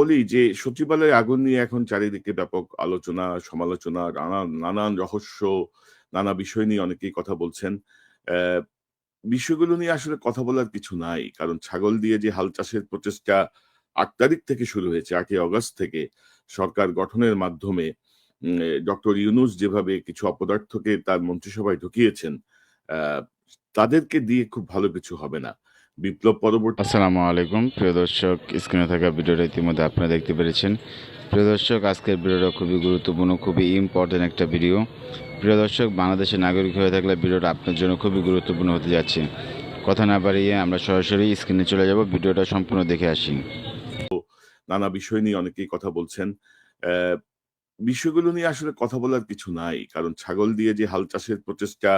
বলি যে, সচিবালয়ে আগুন নিয়ে এখন চারিদিকে ব্যাপক আলোচনা, সমালোচনা নানান রহস্য, নানা বিষয় নিয়ে অনেকেই কথা বলছেন। বিষয়গুলো নিয়ে আসলে কথা বলার কিছু নাই, কারণ ছাগল দিয়ে যে হাল চাষের প্রচেষ্টা আট তারিখ থেকে শুরু হয়েছে, আটই অগস্ট থেকে সরকার গঠনের মাধ্যমে ডক্টর ইউনুস যেভাবে কিছু অপদার্থকে তার মন্ত্রিসভায় ঢুকিয়েছেন তাদেরকে দিয়ে খুব ভালো কিছু হবে না। বিপ্লব পরবর্তী আসসালামু আলাইকুম প্রিয় দর্শক স্ক্রিনে থাকা ভিডিওটা ইতিমধ্যে আপনারা দেখতে পেরেছেন। প্রিয় দর্শক আজকের ভিডিওটা খুবই গুরুত্বপূর্ণ খুবই ইম্পর্টেন্ট একটা ভিডিও। প্রিয় দর্শক বাংলাদেশের নাগরিক হয়ে থাকলে ভিডিওটা আপনার জন্য খুবই গুরুত্বপূর্ণ হতে যাচ্ছে। কথা না বাড়িয়ে আমরা সরাসরি স্ক্রিনে চলে যাব ভিডিওটা সম্পূর্ণ দেখে আসি। নানা বিষয় নিয়ে অনেকেই কথা বলছেন। বিষয়গুলো নিয়ে আসলে কথা বলার কিছু নাই কারণ ছাগল দিয়ে যে হাল চাষের প্রচেষ্টা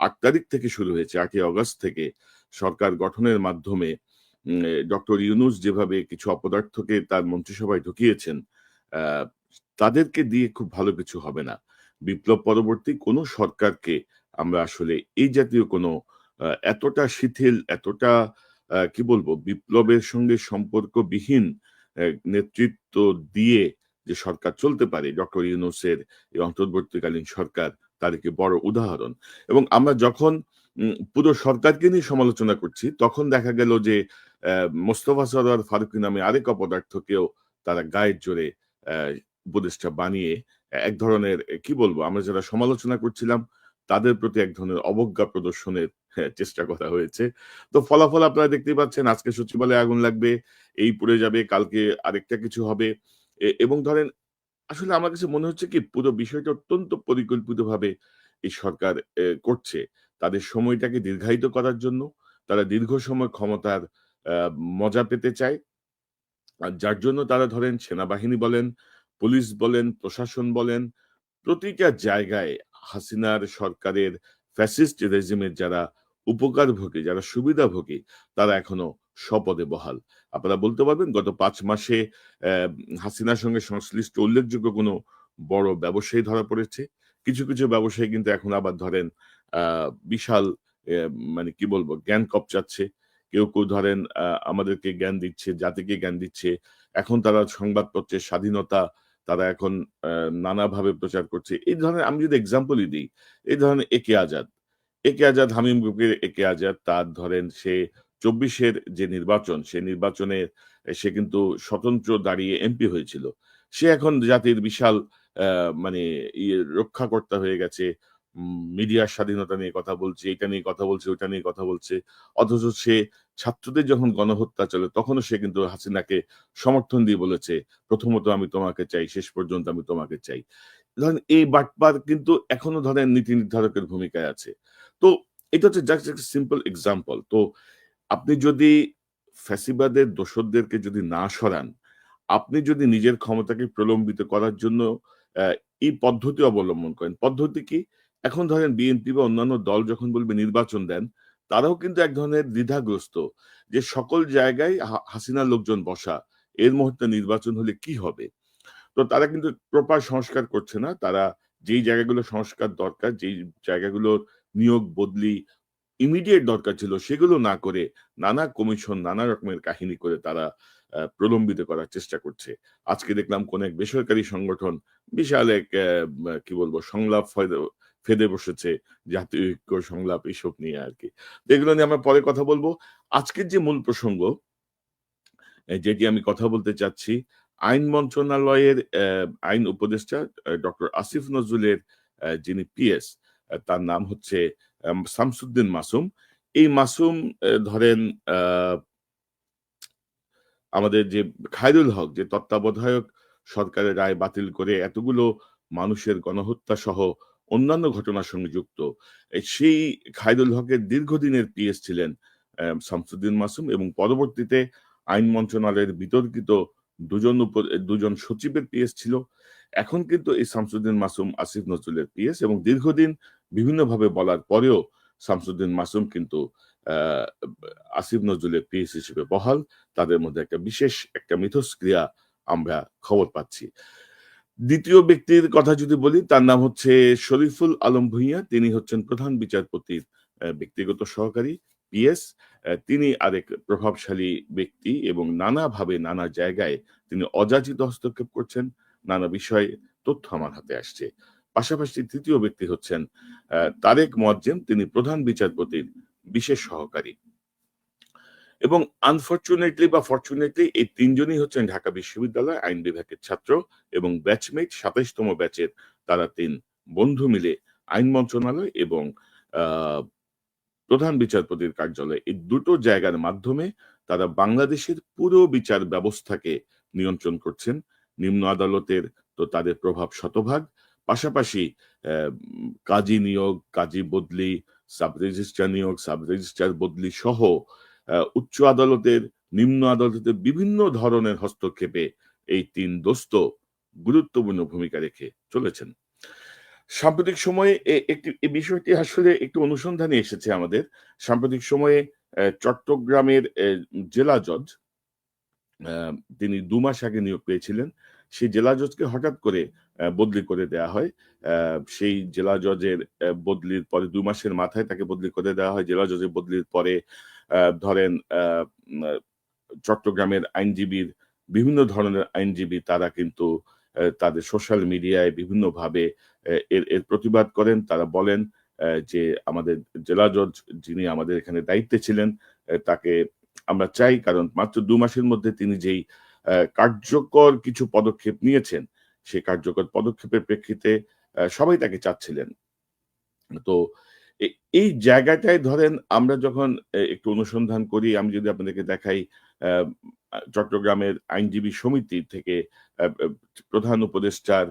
আট তারিখ থেকে শুরু হয়েছে আটই অগস্ট থেকে। সরকার গঠনের মাধ্যমে ডক্টর ইউনুস যেভাবে কিছু অপদার্থকে তার মন্ত্রিসভায় ঢুকিয়েছেন তাদেরকে দিয়ে খুব ভালো কিছু হবে না। বিপ্লব পরবর্তী কোনো সরকারকে আমরা আসলে এই জাতীয় কোনো এতটা শিথিল, এতটা কি বলব, বিপ্লবের সঙ্গে সম্পর্কবিহীন নেতৃত্ব দিয়ে যে সরকার চলতে পারে, ডক্টর ইউনুসের এই অন্তর্বর্তীকালীন সরকার একটি বড় উদাহরণ। এবং আমরা যখন পুরো সরকারকে নিয়ে সমালোচনা করছি। তখন দেখা গেল যে মোস্তফা সরোয়ার ফারুকি নামে আরেক অপদার্থকেও তারা গায়ের জোরে উপদেষ্টা বানিয়ে এক ধরনের কি বলব আমরা যারা সমালোচনা করছিলাম তাদের প্রতি এক ধরনের অবজ্ঞা প্রদর্শনের হ্যাঁ, চেষ্টা করা হয়েছে। তো ফলাফল আপনারা দেখতেই পাচ্ছেন আজকে সচিবালয়ে আগুন লাগবে এই পড়ে যাবে কালকে আরেকটা কিছু হবে। এবং ধরেন আসলে আমার কাছে মনে হচ্ছে কি পুরো বিষয়টা অত্যন্ত পরিকল্পিতভাবে এই সরকার করছে। তাদের সময়টাকে দীর্ঘায়িত করার জন্য তারা দীর্ঘ সময় ক্ষমতার মজা পেতে চায়। আর যার জন্য তারা ধরেন সেনাবাহিনী বলেন, পুলিশ বলেন, প্রশাসন বলেন, প্রতিটা জায়গায় হাসিনার সরকারের ফ্যাসিস্ট রেজিমের যারা উপকারভোগী, যারা সুবিধাভোগী, তারা এখনও স্বপদে বহাল। আপনারা বলতে পারবেন গত পাঁচ মাসে হাসিনার সঙ্গে সংশ্লিষ্ট উল্লেখযোগ্য কোনো বড় ব্যবসায়ী ধরা পড়েছে। কিছু কিছু ব্যবসায়ী কিন্তু এখন আবার ধরেন বিশাল মানে কি বলব, জ্ঞান কপচাচ্ছে। কেউ কেউ ধরেন আমাদেরকে জ্ঞান দিচ্ছে, জাতিকে জ্ঞান দিচ্ছে। এখন তারা সংবাদপত্রের স্বাধীনতা, তারা এখন নানাভাবে প্রচার করছে। এই ধরনের আমি যদি এক্সাম্পলই দিই, এই ধরনের একে আজাদ। একে আজাদ হামিম গ্রুপের একে আজাদ, তার ধরেন সে চব্বিশের যে নির্বাচন, সে নির্বাচনে সে কিন্তু স্বতন্ত্র দাঁড়িয়ে এমপি হয়েছিল। সে এখন জাতির বিশাল মানে ইয়ে রক্ষাকর্তা হয়ে গেছে। মিডিয়ার স্বাধীনতা নিয়ে কথা বলছে, এটা নিয়ে কথা বলছে ওটা নিয়ে কথা বলছে। অথচ সে ছাত্রদের যখন গণহত্যা চলে, তখনও সে কিন্তু হাসিনাকে সমর্থন দিয়ে বলেছে, প্রথমত আমি তোমাকে চাই, শেষ পর্যন্ত আমি তোমাকে চাই। ধরেন, এই বাটপার কিন্তু এখনও ধরেন নীতি নির্ধারকের ভূমিকায় আছে। তো এটা হচ্ছে জাস্ট একটা সিম্পল এক্সাম্পল তো আপনি যদি ফ্যাসিবাদের দোসরদেরকে যদি না সরান, আপনি যদি নিজের ক্ষমতাকে প্রলম্বিত করার জন্য এই পদ্ধতি অবলম্বন করেন, পদ্ধতি কি? এখন ধরেন বিএনপি বা অন্যান্য দল যখন বলবে নির্বাচন দেন, তারাও কিন্তু এক ধরনের দ্বিধাগ্রস্ত যে সকল জায়গায় হাসিনার লোকজন বসা, এর মুহূর্তে নির্বাচন হলে কি হবে? তো তারা কিন্তু প্রপার সংস্কার করছে না। তারা যেই জায়গাগুলো সংস্কার দরকার, যেই জায়গাগুলোর নিয়োগ বদলি ইমিডিয়েট দরকার ছিল, সেগুলো না করে নানা কমিশন নানা রকমের কাহিনী করে তারা প্রলম্বিত করার চেষ্টা করছে। আজকে দেখলাম কোন এক বেসরকারি সংগঠন বিশাল এক কি বলব, সংলাপ ফেদে- বসেছে জাতীয় ঐক্য, সংলাপ এইসব নিয়ে আর কি। এগুলো নিয়ে আমরা পরে কথা বলব। আজকের যে মূল প্রসঙ্গ যেটি আমি কথা বলতে চাচ্ছি, আইন মন্ত্রণালয়ের আইন উপদেষ্টা ডক্টর আসিফ নজরুলের যিনি পিএস তার নাম হচ্ছে শামসুদ্দিন মাসুম। এই মাসুম ধরেন আমাদের যে খায়রুল হক, যে তত্ত্বাবধায়ক সরকারের রায় বাতিল করে এতগুলো মানুষের গণহত্যা সহ অন্যান্য ঘটনার সঙ্গে যুক্ত। সেই খায়রুল হকের দীর্ঘদিনের পিএস ছিলেন শামসুদ্দিন মাসুম এবং পরবর্তীতে আইন মন্ত্রণালয়ের বিতর্কিত দুজন দুজন সচিবের পিএস ছিল। এখন কিন্তু এই শামসুদ্দিন মাসুম, আসিফ নজরুলের পিএস এবং দীর্ঘদিন বিভিন্নভাবে বলার পরেও শামসুদ্দিন মাসুম কিন্তু আসিফ নজরুলের পিএস হিসেবে বহাল। তাদের মধ্যে একটা বিশেষ একটা মিথস্ক্রিয়া আমরা খবর পাচ্ছি। দ্বিতীয় ব্যক্তির কথা যদি বলি, তার নাম হচ্ছে শরীফুল আলম ভুইয়া। তিনি হচ্ছেন প্রধান বিচারপতির ব্যক্তিগত সহকারী পিএস তিনি আরেক প্রভাবশালী ব্যক্তি এবং নানাভাবে নানা জায়গায় তিনি অযাচিত হস্তক্ষেপ করছেন। নানা বিষয়ে তথ্য আমার হাতে আসছে। পাশাপাশি তৃতীয় ব্যক্তি হচ্ছেন তারেক মোয়াজ্জেম। তিনি প্রধান বিচারপতির বিশেষ সহকারী। এবং আনফর্চুনেটলি বা ফর্চুনেটলি এই তিনজনই হচ্ছেন ঢাকা বিশ্ববিদ্যালয় আইন বিভাগের ছাত্র এবং ব্যাচমেট সাতাইশতম ব্যাচের তারা তিন বন্ধু মিলে আইন মন্ত্রণালয় এবং প্রধান বিচারপতির কার্যালয়। এই দুটো জায়গার মাধ্যমে তারা বাংলাদেশের পুরো বিচার ব্যবস্থাকে নিয়ন্ত্রণ করছেন। নিম্ন আদালতের তো তাদের প্রভাব শতভাগ। পাশাপাশি কাজী নিয়োগ, কাজী বদলি, সাব রেজিস্ট্রার নিয়োগ, সাব রেজিস্ট্রার বদলি সহ উচ্চ আদালতের, নিম্ন আদালতের বিভিন্ন ধরনের হস্তক্ষেপে এই তিন দোস্ত গুরুত্বপূর্ণ ভূমিকা রেখে চলেছেন। সাম্প্রতিক সময়ে একটি বিষয়টি আসলে একটি অনুসন্ধানে এসেছে আমাদের। সাম্প্রতিক সময়ে চট্টগ্রামের জেলা জজ তিনি দু মাস আগে নিয়োগ পেয়েছিলেন। সেই জেলা জজকে হঠাৎ করে বদলি করে দেওয়া হয়। সেই জেলা জজের বদলির পরে দু মাসের মাথায় তাকে বদলি করে দেওয়া হয়। জেলা জজের বদলির পরে ধরেন চট্টগ্রামের আইনজীবীর বিভিন্ন ধরনের আইনজীবী তারা কিন্তু তাদের সোশ্যাল মিডিয়ায় বিভিন্নভাবে এর এর প্রতিবাদ করেন। তারা বলেন যে আমাদের জেলা জজ যিনি আমাদের এখানে দায়িত্বে ছিলেন তাকে আমরা চাই কারণ মাত্র দু মাসের মধ্যে তিনি যেই কার্যকর কিছু পদক্ষেপ নিয়েছেন, সেই কার্যকর পদক্ষেপের প্রেক্ষিতে সবাই তাকে চাচ্ছিলেন। তো এই জায়গাটায় ধরেন আমরা যখন একটু অনুসন্ধান করি, আমি যদি আপনাদেরকে দেখাই চট্টগ্রামের আইনজীবী সমিতি থেকে প্রধান উপদেষ্টার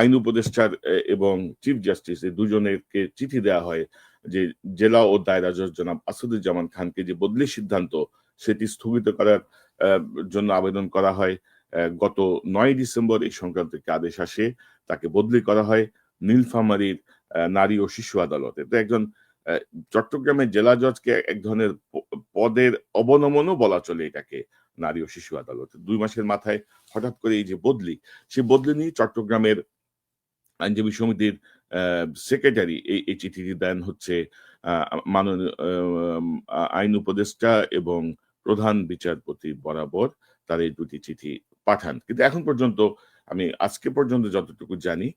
আইন উপদেষ্টার এবং চিফ জাস্টিস, এই দুজনেরকে চিঠি দেওয়া হয় যে জেলা ও দায়রা জজ জনাব আসাদুজ্জামান খানকে যে বদলি সিদ্ধান্ত সেটি স্থগিত করার জন্য আবেদন করা হয় গত নয় ডিসেম্বর এই সংক্রান্ত একটি আদেশ আসে, তাকে বদলি করা হয়। নীলফামারীর নারী ও শিশু আদালতে। তো একজন চট্টগ্রামের জেলা জজকে এক ধরনের পদের অবনমনও বলা চলে এটাকে, নারী ও শিশু আদালতে। দুই মাসের মাথায় হঠাৎ করে এই যে বদলি, সেই বদলি নিয়ে চট্টগ্রামের আইনজীবী সমিতির সেক্রেটারি এই চিঠিটি দেন হচ্ছে মাননীয় আইন উপদেষ্টা এবং প্রধান বিচারপতি বরাবর তার এই দুটি চিঠি পাঠান। কিন্তু এখন পর্যন্ত আমি আজকে পর্যন্ত যতটুকু জানি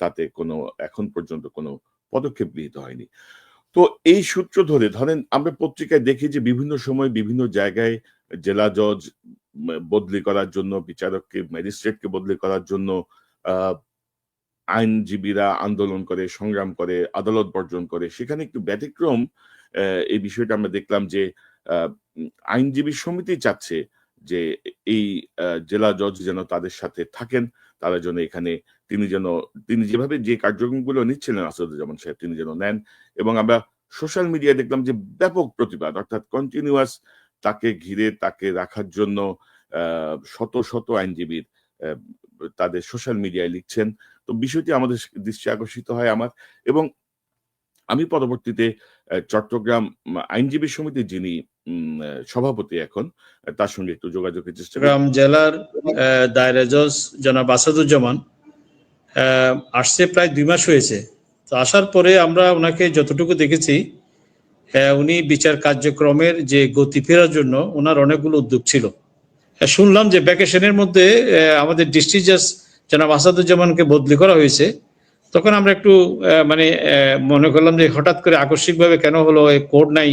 তাতে কোনো, এখন পর্যন্ত কোনো পদক্ষেপ গৃহীত হয়নি। তো এই সূত্র ধরে, ধরেন আমরা পত্রিকায় দেখি যে বিভিন্ন সময় বিভিন্ন জায়গায় জেলা জজ বদলি করার জন্য, বিচারককে, ম্যাজিস্ট্রেটকে বদলি করার জন্য আইনজীবীরা আন্দোলন করে, সংগ্রাম করে, আদালত বর্জন করে, সেখানে একটু ব্যতিক্রম এই বিষয়টা আমরা দেখলাম যে আইনজীবী সমিতি চাচ্ছে যে এই জেলা জজ যেন তাদের সাথে থাকেন তারা যেন এখানে তিনি যেন, তিনি যেভাবে যে কার্যক্রমগুলো নিচ্ছিলেন আসাদুজ্জামান সাহেব, তিনি যেন নেন এবং আমরা সোশ্যাল মিডিয়ায় দেখলাম যে ব্যাপক প্রতিবাদ, অর্থাৎ কন্টিনিউয়াস তাকে ঘিরে, তাকে রাখার জন্য শত শত আইনজীবীর তাদের সোশ্যাল মিডিয়ায় লিখছেন। তো বিষয়টি আমাদের দৃষ্টি আকর্ষিত হয় আমার এবং আমি পরবর্তীতে চট্টগ্রাম আইনজীবী সমিতির যিনি সভাপতি এখন। তার সঙ্গে একটু যোগাযোগের চেষ্টা চট্টগ্রাম জেলার আহ, দায়রা জজ জনাব আসাদুজ্জামান আসছে প্রায় দুই মাস হয়েছে। তো আসার পরে আমরা ওনাকে যতটুকু দেখেছি উনি বিচার কার্যক্রমের যে গতি ফেরার জন্য ওনার অনেকগুলো উদ্যোগ ছিল। শুনলাম যে ভ্যাকেশনের মধ্যে আমাদের ডিস্ট্রিক্ট জাজ জনাব আসাদুজ্জামানকে বদলি করা হয়েছে। তখন আমরা একটু মানে মনে করলাম যে হঠাৎ করে আকস্মিকভাবে কেন হলো কোর্ট নাই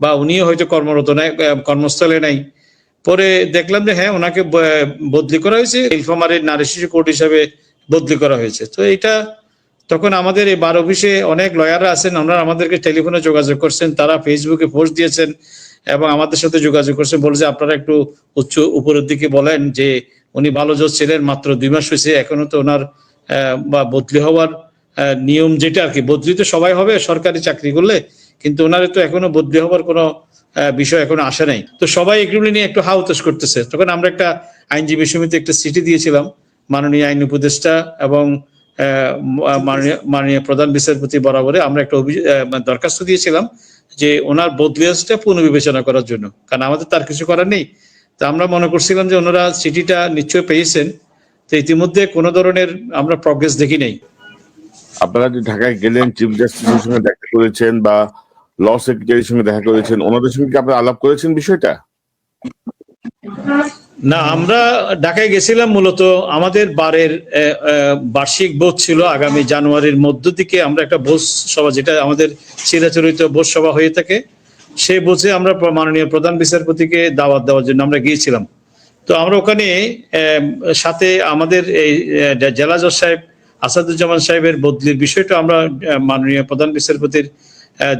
বা উনিও হয়তো কর্মরত নাই কর্মস্থলে নাই। পরে দেখলাম যে হ্যাঁ ওনাকে বদলি করা হয়েছে, ইলফামারের নারী শিশু কোর্ট হিসাবে বদলি করা হয়েছে। তো এটা তখন আমাদের এই বার অফিসে অনেক লয়াররা আছেন, ওনারা আমাদেরকে টেলিফোনে যোগাযোগ করছেন, তারা ফেসবুকে পোস্ট দিয়েছেন এবং আমাদের সাথে যোগাযোগ করছেন, বলছে আপনারা একটু উচ্চ উপরের দিকে বলেন যে, উনি ভালো জজ ছিলেন, মাত্র দুই মাস হয়েছে, এখনও তো ওনার বা বদলি হওয়ার নিয়ম যেটা আর কি, বদলি তো সবাই হবে, সরকারি চাকরি করলে কিন্তু ওনার তো এখনও বদলি হওয়ার কোনো বিষয় এখনও আসে নাই। তো সবাই এগুলো নিয়ে একটু হাউতাস করতেছে। তখন আমরা একটা আইনজীবী সমিতি একটা চিঠি দিয়েছিলাম, মাননীয় আইন উপদেষ্টা এবং মাননীয় প্রধান বিচারপতি বরাবরে আমরা একটা অভিযোগ দরখাস্ত দিয়েছিলাম যে ওনার বদলিয়াসটা পুনর্বিবেচনা করার জন্য। কারণ আমাদের তার কিছু করার নেই। তো আমরা মনে করছিলাম যে ওনারা চিঠিটা নিশ্চয় পেয়েছেন। তো ইতিমধ্যে কোনো ধরনের আমরা প্রগ্রেস দেখি নাই। আপনারা যে ঢাকায় গেলেন চিফ জাস্টিসের সঙ্গে দেখা করেছেন বা ল সেক্রেটারির সঙ্গে দেখা করেছেন। ওনাদের সঙ্গে কি আপনারা আলাপ করেছেন বিষয়টা? না, আমরা ঢাকায় গেছিলাম মূলত। আমাদের বারের বার্ষিক বোধ ছিল আগামী জানুয়ারির মধ্য দিকে। আমরা একটা বোধ সভা, যেটা আমাদের চিরাচরিত বোধ সভা হয়ে থাকে, সেই বোঝে আমরা মাননীয় প্রধান বিচারপতিকে দাওয়াত দেওয়ার জন্য আমরা গিয়েছিলাম। তো আমরা ওখানে সাথে আমাদের এই জেলা জজ সাহেব, আসাদুজ্জামান সাহেবের বদলির বিষয়টা আমরা মাননীয় প্রধান বিচারপতির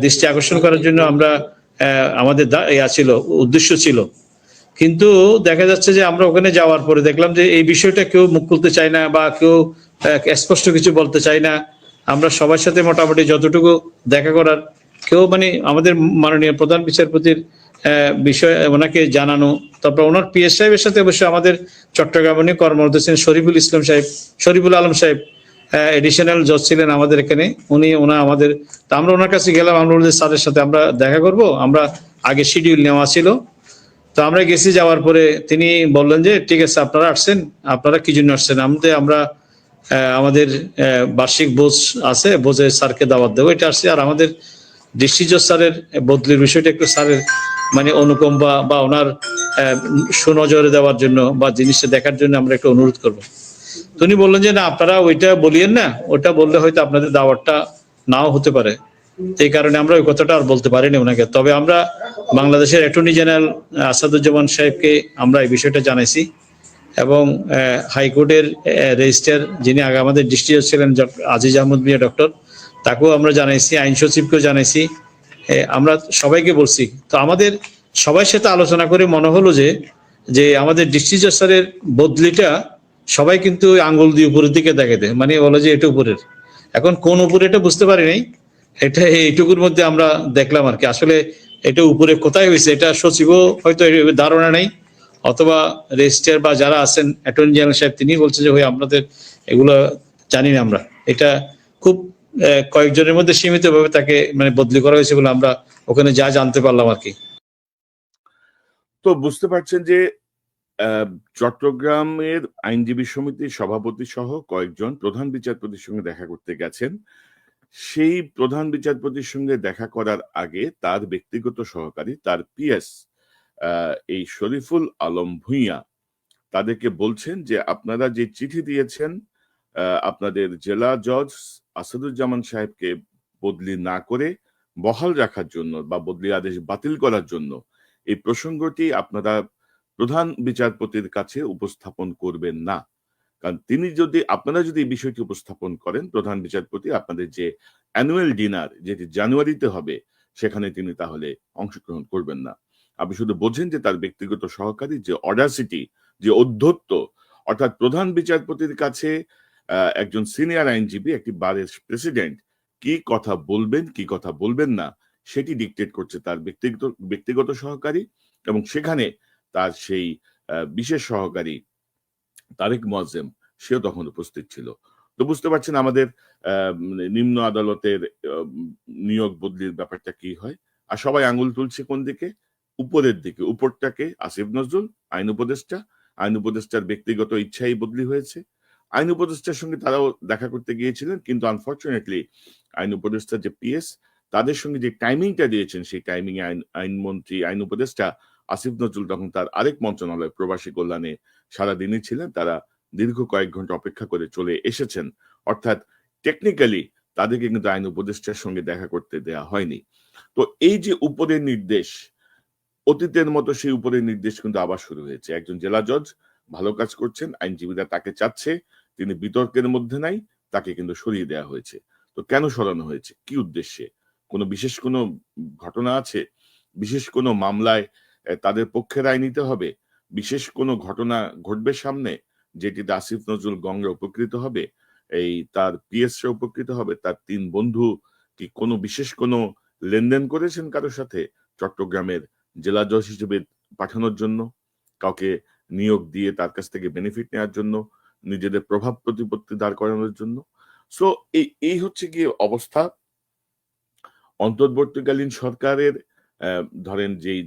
দৃষ্টি আকর্ষণ করার জন্য আমরা আমাদের ছিল, উদ্দেশ্য ছিল। কিন্তু দেখা যাচ্ছে যে আমরা ওখানে যাওয়ার পরে দেখলাম যে এই বিষয়টা কেউ মুখ খুলতে চায় না বা কেউ স্পষ্ট কিছু বলতে চায় না। আমরা সবার সাথে মোটামুটি যতটুকু দেখা করার, কেউ মানে আমাদের মাননীয় প্রধান বিচারপতির বিষয় ওনাকে জানানো, তারপর ওনার পিএস সাহেবের সাথে অবশ্যই আমাদের চট্টগ্রামে কর্মরত ছিলেন, শরীফুল ইসলাম সাহেব, শরীফুল আলম সাহেব। এডিশনাল জজ ছিলেন আমাদের এখানে। উনি, ওনা আমাদের আমরা ওনার কাছে গেলাম, আমরা বললাম স্যারের সাথে আমরা দেখা করব। আমরা আগে শিডিউল নেওয়া ছিল। তো আমরা গেছি, যাওয়ার পরে তিনি বললেন যে, ঠিক আছে, আপনারা আসছেন, আপনারা কি জন্য আসছেন? আমাদের, আমরা আমাদের বার্ষিক বোঝ আছে, বোঝে স্যারকে দাওয়াত দেবো, এটা আসছে। আর আমাদের ডিস্ট্রিক্ট স্যারের বদলির বিষয়টা একটু স্যারের মানে অনুকম্পা বা ওনার সুনজরে দেওয়ার জন্য বা জিনিসটা দেখার জন্য আমরা একটু অনুরোধ করব। উনি বললেন যে, না, আপনারা ওইটা বলিয়েন না। ওটা বললে হয়তো আপনাদের দাওয়াতটা নাও হতে পারে। এই কারণে আমরা ওই কথাটা আর বলতে পারিনি ওনাকে। তবে আমরা বাংলাদেশের অ্যাটর্নি জেনারেল আসাদুজ্জামান সাহেবকে আমরা এই বিষয়টা জানাইছি এবং হাইকোর্টের রেজিস্ট্রার যিনি আগে আমাদের ডিস্ট্রিক্ট ছিলেন আজিজ আহমদ মিয়া, ডক্টর, তাকেও আমরা জানাইছি, আইন সচিবকেও জানাইছি। আমরা সবাইকে বলছি। তো আমাদের সবার সাথে আলোচনা করে মনে হলো যে যে আমাদের ডিস্ট্রিক্ট স্যারের বদলিটা সবাই কিন্তু আঙ্গুল দিয়ে উপরের দিকে দেখে দেয়। মানে বলে যে এটা উপরের। এখন কোন উপরে এটা বুঝতে পারি নাই। এটা এইটুকুর মধ্যে আমরা দেখলাম আর কি। আসলে এটা উপরে কোথায় হয়েছে এটা সচিবও হয়তো ধারণা নেই। অথবা রেজিস্ট্রার বা যারা আছেন, অ্যাটর্নি জেনারেল সাহেব, তিনি বলছেন যে, ভাই, আপনাদের এগুলো জানি না আমরা। এটা খুব কয়েকজনের মধ্যে সীমিত ভাবে তাকে মানে বদলি করা হয়েছে বলে আমরা ওখানে যা জানতে পারলাম আর কি। তো বুঝতে পারছেন যে চট্টগ্রামের আইনজীবী সমিতির সভাপতি সহ কয়েকজন প্রধান বিচারপতির সঙ্গে দেখা করতে গেছেন। সেই প্রধান বিচারপতির সঙ্গে দেখা করার আগে তার ব্যক্তিগত সহকারী, তার পিএস এই শরীফুল আলম ভুঁইয়া তাদেরকে বলছেন যে, আপনারা যে চিঠি দিয়েছেন আপনাদের জেলা জজ আসাদুজ্জামান সাহেবকে বদলি না করে বহাল রাখার জন্য বা বদলি আদেশ বাতিল করার জন্য, এই প্রসঙ্গটি আপনারা প্রধান বিচারপতির কাছে উপস্থাপন করবেন না। কারণ তিনি যদি, আপনারা যদি এই বিষয়টি উপস্থাপন করেন, প্রধান বিচারপতি, আপনাদের যে অ্যানুয়াল ডিনার যেটি জানুয়ারিতে হবে, সেখানে তিনি তাহলে অংশগ্রহণ করবেন না। আপনি শুধু বোঝেন যে তার ব্যক্তিগত সহকারী, যে অডাসিটি যে অধ্যত্ত, অর্থাৎ প্রধান বিচারপতির কাছে একজন সিনিয়র আইনজীবী, একটি বারের প্রেসিডেন্ট কি কথা বলবেন, কি কথা বলবেন না, সেটি ডিকটেট করছে তার ব্যক্তিগত ব্যক্তিগত সহকারী এবং সেখানে তার সেই বিশেষ সহকারী তারেক মোয়াজ্জেম, সেও তখন উপস্থিত ছিল। তো বুঝতে পারছেন আমাদের মানে নিম্ন আদালতের নিয়োগ বদলির ব্যাপারটা কি হয়? আর সবাই আঙ্গুল তুলছে কোন দিকে? উপরের দিকে। উপরটাকে আসিফ নজরুল, আইন উপদেষ্টা। আইন উপদেষ্টার ব্যক্তিগত ইচ্ছাই বদলি হয়েছে। আইন উপদেষ্টার সঙ্গে তারাও দেখা করতে গিয়েছিলেন, কিন্তু আনফর্চুনেটলি আইন উপদেষ্টা যে পিএস তাদের সঙ্গে যে টাইমিংটা দিয়েছেন, সেই টাইমিং আইন আইনমন্ত্রী আইন উপদেষ্টা আসিফ নজরুল তখন তার আরেক মন্ত্রণালয় প্রবাসী কল্যাণে সারাদিনই ছিলেন, তারা দীর্ঘ কয়েক ঘণ্টা অপেক্ষা করে চলে এসেছেন। অর্থাৎ টেকনিক্যালি তাদেরকে কিন্তু আইন উপদেষ্টার সঙ্গে দেখা করতে দেয়া হয়নি। তো এই যে উপরের নির্দেশ, অতীতের মতো সেই উপরের নির্দেশ কিন্তু আবার শুরু হয়েছে। একজন জেলা জজ ভালো কাজ করছেন, আইনজীবীরা তাকে চাচ্ছে, তিনি বিতর্কের মধ্যে নাই, তাকে কিন্তু সরিয়ে দেওয়া হয়েছে। তো কেন সরানো হয়েছে? কি উদ্দেশ্যে? কোনো বিশেষ কোনো ঘটনা আছে? বিশেষ কোনো মামলায় তাদের পক্ষে রায় নিতে হবে। বিশেষ কোনো ঘটনা ঘটবে সামনে, যেটিতে আসিফ নজরুল গঙ্গা উপকৃত হবে, এই তার পিএস উপকৃত হবে, তার তিন বন্ধু কি কোনো বিশেষ কোনো লেনদেন করেছেন কারোর সাথে চট্টগ্রামের জেলা জজ হিসেবে পাঠানোর জন্য? কাউকে নিয়োগ দিয়ে তার কাছ থেকে বেনিফিট নেওয়ার জন্য? নিজেদের প্রভাব প্রতিপত্তি দাঁড় করানোর জন্য? সো এই এই হচ্ছে কি অবস্থা। অন্তর্বর্তীকালীন সরকারের ধরেন যেই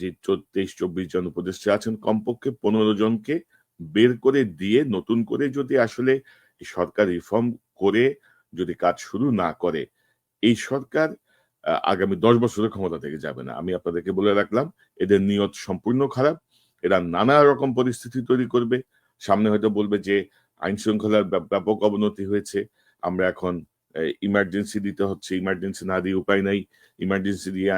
যে তেইশ, চব্বিশ জন উপদেষ্টা আছেন, কমপক্ষে পনেরো জনকে বের করে দিয়ে নতুন করে যদি আসলে সরকার রিফর্ম করে যদি কাজ শুরু না করে, এই সরকার আগামী দশ বছরের ক্ষমতা থেকে যাবে না। আমি আপনাদেরকে বলে রাখলাম, এদের নিয়ত সম্পূর্ণ খারাপ, এরা নানা রকম পরিস্থিতি তৈরি করবে। সামনে হয়তো বলবে যে আইন শৃঙ্খলার ব্যাপক অবনতি হয়েছে, আমরা এখন ইমার্জেন্সি দিতে হচ্ছে ইমার্জেন্সি না দিয়ে উপায় নাই ইমার্জেন্সি দিয়ে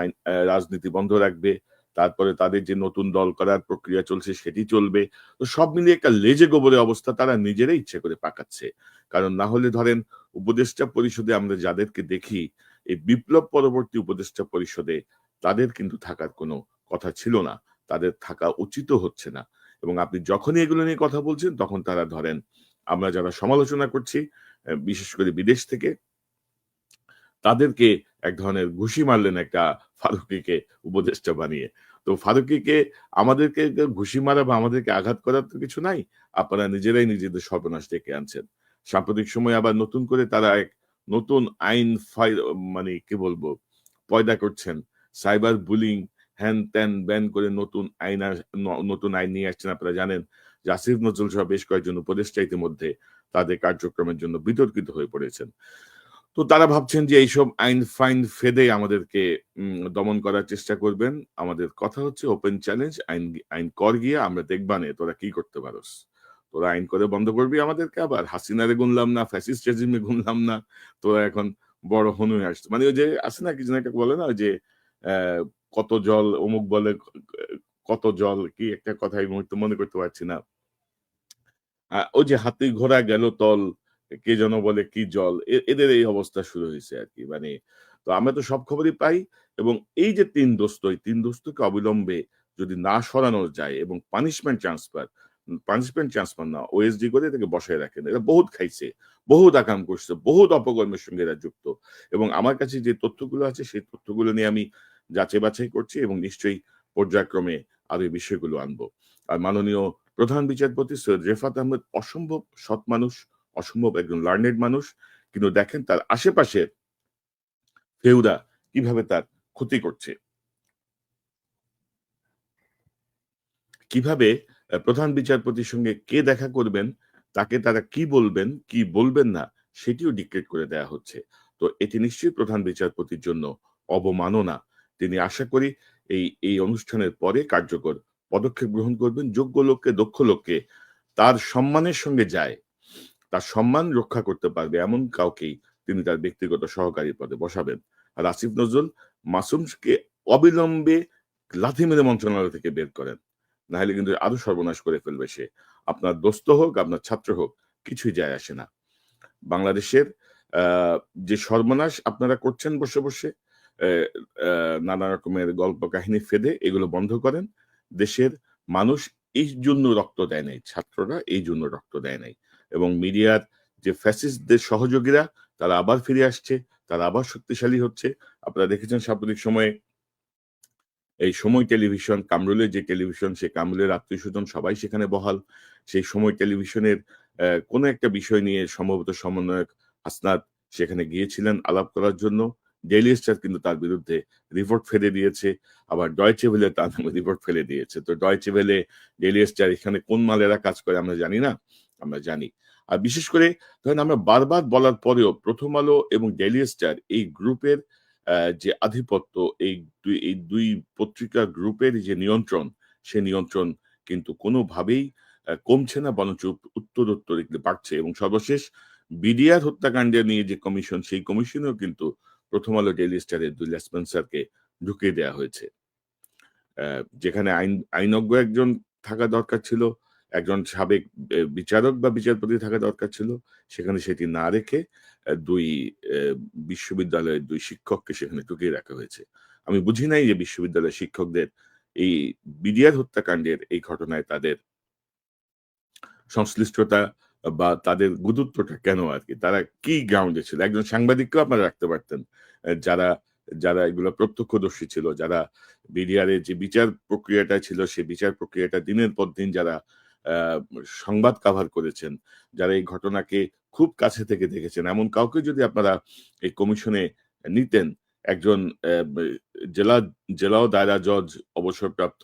রাজনীতি বন্ধ রাখবে, তারপরে তাদের যে নতুন দল করার প্রক্রিয়া চলছে সেটি চলবে। তো সব মিলিয়ে একটা লেজে গোবরে অবস্থা তারা নিজেরাই ইচ্ছে করে পাকাচ্ছে। কারণ না হলে ধরেন উপদেষ্টা পরিষদে আমরা যাদেরকে দেখি, এই বিপ্লব পরবর্তী উপদেষ্টা পরিষদে তাদের কিন্তু থাকার কোনো কথা ছিল না, তাদের থাকা উচিত হচ্ছে না। এবং আপনি যখনই এগুলো নিয়ে কথা বলছেন, তখন তারা ধরেন, আমরা যারা সমালোচনা করছি বিশেষ করে বিদেশ থেকে, তাদেরকে এক ধরনের ঘুষি মারলেন একটা ফারুকিকে উপদেষ্টা বানিয়ে। তো ফারুকিকে আমাদেরকে ঘুষি মারা বা আমাদেরকে আঘাত করার তো কিছু নাই, আপনারা নিজেরাই নিজেদের সর্বনাশ ডেকে আনছেন। সাম্প্রতিক সময় আবার নতুন করে তারা এক নতুন আইন মানে কি বলব, পয়দা করছেন। সাইবার বুলিং হ্যান ত্যান ব্যান করে নতুন আইন নতুন আইন নিয়ে আসছেন, আপনারা জানেন। যে আসিফ নজরুল সহ বেশ কয়েকজন উপদেষ্টা ইতিমধ্যে তাদের কার্যক্রমের জন্য বিতর্কিত হয়ে পড়েছেন। তো তারা ভাবছেন যে এইসব আইন ফাইন ফেদে আমাদেরকে দমন করার চেষ্টা করবেন। আমাদের কথা হচ্ছে ওপেন চ্যালেঞ্জ আইন আইন কর গিয়ে আমরা দেখবানে তোরা কি করতে পারোস। তোরা আইন করে বন্ধ করবি আমাদেরকে আবার। হাসিনারে গুনলাম না ফ্যাসিস্ট রেজিমে গুনলাম না, তোরা এখন বড় হনু হয়ে আসছে। মানে ওই যে আছে না, কিছু একটা বলে না যে কত জল, অমুক বলে, কত জল, কি একটা কথা এই মুহূর্তে মনে করতে পারছি না। ওই যে হাতি ঘোড়া গেল তল, কে যেন বলে কি জল এদের এই অবস্থা শুরু হয়েছে আর কি। মানে তো আমরা তো সব খবরই পাই এবং এই যে তিন দোস্ত, এই তিন দোস্তকে অবিলম্বে যদি না সরানো যায় এবং পানিশমেন্ট ট্রান্সফার পানিশমেন্ট ট্রান্সফার না ওএসডি করে তাকে বসায় রাখেন। এরা বহুত খাইছে, বহুত আকাম করছে, বহুত অপকর্মের সঙ্গে এরা যুক্ত। এবং আমার কাছে যে তথ্যগুলো আছে, সেই তথ্যগুলো নিয়ে আমি যাচাই বাছাই করছি এবং নিশ্চয়ই পর্যায়ক্রমে আরও এই বিষয়গুলো আনব। আর মাননীয় প্রধান বিচারপতি সৈয়দ রেফাত আহমেদ অসম্ভব সৎ মানুষ, অসম্ভব একজন লার্নেড মানুষ। কিন্তু দেখেন তার আশেপাশে ফেউদা কীভাবে তার ক্ষতি করছে। কীভাবে প্রধান বিচারপতির সঙ্গে কে দেখা করবেন, তাকে তারা কি বলবেন কি বলবেন না, সেটিও ডিক্টেট করে দেয়া হচ্ছে। তো এটি নিশ্চয়ই প্রধান বিচারপতির জন্য অবমাননা। তিনি আশা করি এই এই অনুষ্ঠানের পরে কার্যকর পদক্ষেপ গ্রহণ করবেন, যোগ্য লোককে, দক্ষ লোককে, তার সম্মানের সঙ্গে যায়, তার সম্মান রক্ষা করতে পারবে এমন কাউকেই তিনি তার ব্যক্তিগত সহকারী পদে বসাবেন। আর আসিফ নজরুল মাসুমকে অবিলম্বে লাথি মেরে মন্ত্রণালয় থেকে বের করেন। না হলে কিন্তু আরও সর্বনাশ করে ফেলবে সে। আপনার দোস্ত হোক, আপনার ছাত্র হোক, কিছুই যায় আসে না। বাংলাদেশের যে সর্বনাশ আপনারা করছেন বসে বসে নানা রকমের গল্প কাহিনী ফেদে এগুলো বন্ধ করেন। দেশের মানুষ এই জন্য রক্ত দেয় নাই, ছাত্ররা এই জন্য রক্ত দেয় নাই। এবং মিডিয়ার যে ফ্যাসিস্টদের সহযোগীরা, তারা আবার ফিরে আসছে, তারা আবার শক্তিশালী হচ্ছে। আপনারা দেখেছেন সাম্প্রতিক সময়ে এই সময় টেলিভিশন, কামরুলের যে টেলিভিশন সে কামরুলের আত্মীয় স্বজন সবাই সেখানে বহাল। সেই সময় টেলিভিশনের কোনো একটা বিষয় নিয়ে সম্ভবত সমন্বয়ক হাসনাত সেখানে গিয়েছিলেন আলাপ করার জন্য। ডেইলি স্টার কিন্তু তার বিরুদ্ধে রিপোর্ট ফেলে দিয়েছে, আবার ডয়চে ভেলে তার রিপোর্ট ফেলে দিয়েছে। তো ডয়চে ভেলে এখানে কোন মালেরা কাজ করে আমরা জানি না, আমরা জানি। আর বিশেষ করে ধরেন আমরা বারবার বলার পরেও প্রথম আলো এবং ডেইলি স্টার এই গ্রুপের যে আধিপত্য, এই দুই এই দুই পত্রিকা গ্রুপের যে নিয়ন্ত্রণ, সে নিয়ন্ত্রণ কিন্তু কোনোভাবেই কমছে না, বরঞ্চ উত্তরোত্তর বাড়ছে। এবং সর্বশেষ বিডিআর হত্যাকাণ্ডে নিয়ে যে কমিশন, সেই কমিশনেও কিন্তু প্রথম আলো ডেইলি স্টারের দুই স্পেন্সারকে ঢুকিয়ে দেওয়া হয়েছে। যেখানে আইন, আইনজ্ঞ একজন থাকা দরকার ছিল, একজন সাবেক বিচারক বা বিচারপতি থাকা দরকার ছিল, সেখানে সেটি না রেখে দুই বিশ্ববিদ্যালয়ের দুই শিক্ষককে সেখানে ঢুকিয়ে রাখা হয়েছে। আমি বুঝি নাই যে বিশ্ববিদ্যালয়ের শিক্ষকদের এই বিডিআর হত্যাকাণ্ডের এই ঘটনায় তাদের সংশ্লিষ্টতা বা তাদের গুরুত্বটা কেন আর কি তারা কি গ্রাউন্ডে ছিল? একজন সাংবাদিককেও আপনারা রাখতে পারতেন। যারা যারা এগুলো প্রত্যক্ষদর্শী ছিল, যারা বিডিআর যে বিচার প্রক্রিয়াটা ছিল সেই বিচার প্রক্রিয়াটা দিনের পর দিন যারা সংবাদ কাভার করেছেন, যারা এই ঘটনাকে খুব কাছে থেকে দেখেছেন, এমন কাউকে যদি আপনারা এই কমিশনে নিতেন, একজন জেলা জেলা দায়রা জজ অবসরপ্রাপ্ত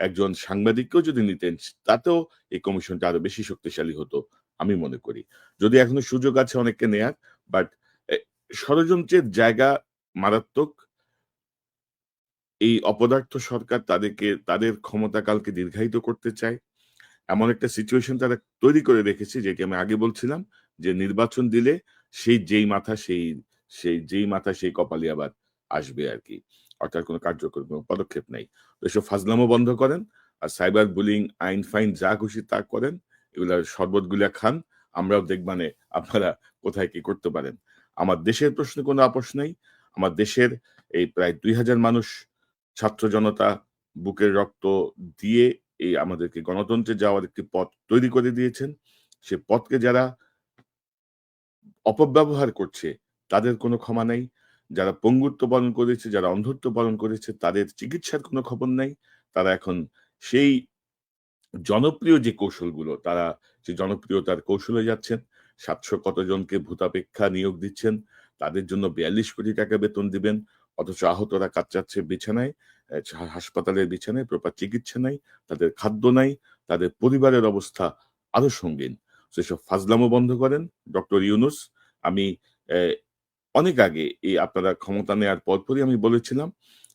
একজন সাংবাদিককেও যদি নিতেন, তাতেও এই কমিশনটা আরও বেশি শক্তিশালী হতো। আমি মনে করি। যদি এখনও সুযোগ আছে অনেককে নেয়ার বাট ষড়যন্ত্রের জায়গা মারাত্মক। এই অপদার্থ সরকার তাদেরকে, তাদের ক্ষমতাকালকে দীর্ঘায়িত করতে চায়। এমন একটা সিচুয়েশন তারা তৈরি করে রেখেছে যেটি আমি আগে বলছিলাম, যে নির্বাচন দিলে সেই যেই মাথা, সেই সেই, যেই মাথা, সেই কপালি আবার আসবে আর কি। অর্থাৎ কোনো কার্যকর কোনো পদক্ষেপ নেই। তো এসব ফাজলামো বন্ধ করেন, আর সাইবার বুলিং আইন ফাইন যা খুশি তা করেন। এগুলা শরবতগুলা খান, আমরাও দেখবানে আপনারা কোথায় কি করতে পারেন। আমার দেশের প্রশ্নে কোনো আপোষ নেই। আমার দেশের এই প্রায় দুই হাজার মানুষ ছাত্র জনতা বুকের রক্ত দিয়ে এই আমাদেরকে গণতন্ত্রে যাওয়ার একটি পথ তৈরি করে দিয়েছেন। সে পথকে যারা অপব্যবহার করছে, তাদের কোনো ক্ষমা নেই। যারা পঙ্গুত্ব পালন করেছে, যারা অন্ধত্ব পালন করেছে, তাদের চিকিৎসার কোনো খবর নাই। তারা এখন সেই জনপ্রিয় যে কৌশলগুলো, তারা যে জনপ্রিয়তার কৌশলে যাচ্ছেন, সাতশো কতজনকে ভূতাপেক্ষা নিয়োগ দিচ্ছেন, তাদের জন্য বিয়াল্লিশ কোটি টাকা বেতন দিবেন, অথচ আহতরা কাচ্চাচ্ছে বিছানায় হাসপাতালের বিছানায়, প্রপার চিকিৎসা নাই, তাদের খাদ্য নাই, তাদের পরিবারের অবস্থা আরও সঙ্গীন। সেসব ফাজলামো বন্ধ করেন ডক্টর ইউনুস। আমি অনেক আগে এই আপনারা ক্ষমতা নেওয়ার পরপরই আমি বলেছিলাম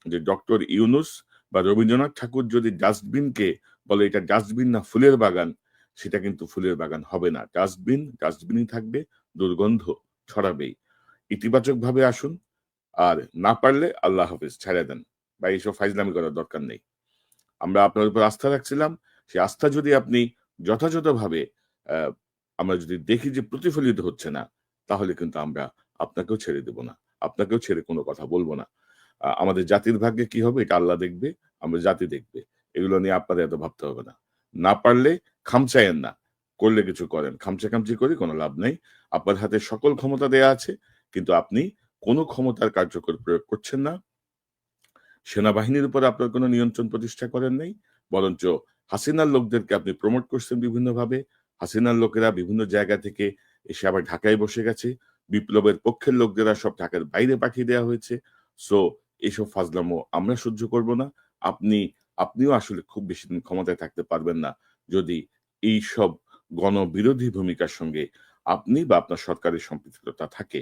যে ডক্টর ইউনুস বা রবীন্দ্রনাথ ঠাকুর যদি ডাস্টবিনকে বলে এটা ডাস্টবিন না ফুলের বাগান? সেটা কিন্তু ফুলের বাগান হবে না। ডাস্টবিন, ডাস্টবিনই থাকবে, দুর্গন্ধ ছড়াবেই। ইতিবাচক ভাবে আসুন, আর না পারলে আল্লাহ হাফিজ, ছেড়ে দেন। বা এইসব ফাইজলামি করার দরকার নেই। আমরা আপনার উপর আস্থা রাখছিলাম। সেই আস্থা যদি আপনি যথাযথভাবে আমরা যদি দেখি যে প্রতিফলিত হচ্ছে না, তাহলে কিন্তু আমরা আপনাকেও ছেড়ে দেব না। আপনাকেও ছেড়ে কোনো কথা বলব না। আমাদের জাতির ভাগ্যে কি হবে? এটা আল্লাহ দেখবে, আমরা জাতি দেখবে। এগুলো নিয়ে আপনাদের এত ভাবতে হবে না। না পারলে খামচায়েন না। করলে কিছু করেন। খামচা খামচি করে, কোনো লাভ নেই। আপনার হাতে সকল ক্ষমতা দেয়া আছে, কিন্তু আপনি কোনো ক্ষমতার কার্যকর প্রয়োগ করছেন না। সেনাবাহিনীর উপর আপনার কোনো নিয়ন্ত্রণ প্রতিষ্ঠা করেন নাই। বরঞ্চ হাসিনার লোকদেরকে আপনি প্রমোট করছেন বিভিন্নভাবে। হাসিনার লোকেরা বিভিন্ন জায়গা থেকে এসে আবার ঢাকায় বসে গেছে। বিপ্লবের পক্ষের লোকদেরা সব ঢাকার বাইরে পাঠিয়ে দেওয়া হয়েছে। সো এইসব ফাজলামো আমরা সহ্য করব না। আপনি আপনিও আসলে খুব বেশি দিন ক্ষমতায় থাকতে পারবেন না। যদি এই সব গণবিরোধী ভূমিকার সঙ্গে আপনি বা আপনার সরকারের সম্পৃক্ততা থাকে।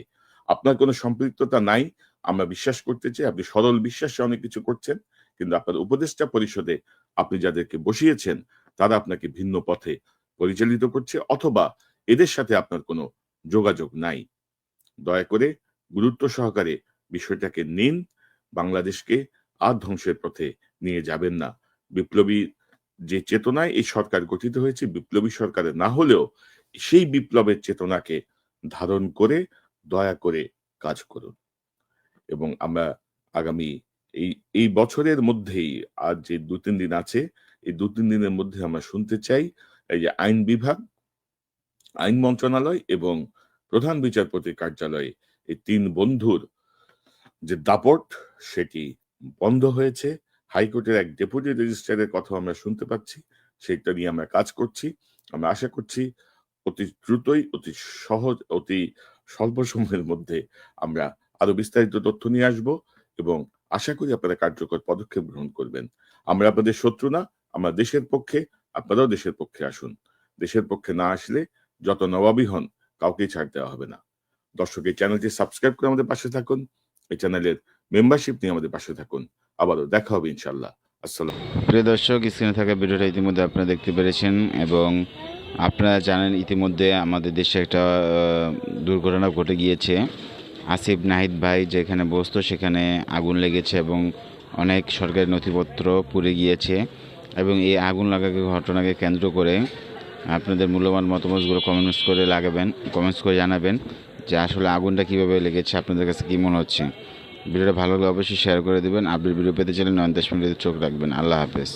আপনার কোনো সম্পৃক্ততা নাই, আমরা বিশ্বাস করতে চাই, আপনি সরল বিশ্বাসে অনেক কিছু করছেন, কিন্তু আপনার উপদেষ্টা পরিষদে আপনি যাদেরকে বসিয়েছেন, তারা আপনাকে ভিন্ন পথে পরিচালিত করছে অথবা এদের সাথে আপনার কোনো যোগাযোগ নাই। দয়া করে গুরুত্ব সহকারে বিষয়টাকে নিন, বাংলাদেশকে আর ধ্বংসের পথে নিয়ে যাবেন না। বিপ্লবী যে চেতনায় এই সরকার গঠিত হয়েছে, বিপ্লবী সরকারে না হলেও সেই বিপ্লবের চেতনাকে ধারণ করে, দয়া করে কাজ করুন। এবং আমরা আগামী এই এই বছরের মধ্যেই আর যে দু তিন দিন আছে, এই দু তিন দিনের মধ্যে আমরা শুনতে চাই এই যে আইন বিভাগ, আইন মন্ত্রণালয় এবং প্রধান বিচারপতির কার্যালয়ে এই তিন বন্ধুর যে দাপট, সেটি বন্ধ হয়েছে। হাইকোর্টের এক ডেপুটি রেজিস্ট্রারের কথা আমরা শুনতে পাচ্ছি। সেটা নিয়ে আমরা কাজ করছি। আমরা আশা করছি অতি দ্রুতই, অতি সহজ, অতি স্বল্প সময়ের মধ্যে আমরা আরও বিস্তারিত তথ্য নিয়ে আসব এবং আশা করি আপনারা কার্যকর পদক্ষেপ গ্রহণ করবেন। আমরা আপনাদের শত্রু না, আমরা দেশের পক্ষে, আপনারাও দেশের পক্ষে আসুন। দেশের পক্ষে না আসলে যত নবাবী হন, কাউকেই ছাড় দেওয়া হবে না। দর্শক এই চ্যানেলটি সাবস্ক্রাইব করে আমাদের পাশে থাকুন। এই চ্যানেলের মেম্বারশিপ নিয়ে আমাদের পাশে থাকুন। আবারও দেখা হবে ইনশাল্লাহ আসসালাম প্রিয় দর্শক, স্ক্রিনে থাকা ভিডিওটা ইতিমধ্যে আপনারা দেখতে পেরেছেন এবং আপনারা জানেন ইতিমধ্যে আমাদের দেশে একটা দুর্ঘটনা ঘটে গিয়েছে। আসিফ নাহিদ ভাই যেখানে বসতো সেখানে আগুন লেগেছে এবং অনেক সরকারি নথিপত্র পুড়ে গিয়েছে এবং এই আগুন লাগা ঘটনাকে কেন্দ্র করে আপনাদের মূল্যবান মতামতগুলো কমেন্টস করে লাগাবেন কমেন্টস করে জানাবেন যে আসলে আগুনটা কীভাবে লেগেছে, আপনাদের কাছে কী মনে হচ্ছে? ভিডিওটা ভালো লাগলে অবশ্যই শেয়ার করে দেবেন। আপডেট ভিডিও পেতে চাইলে নয়ন দশ মিনিটের চোখ রাখবেন। আল্লাহ হাফেজ।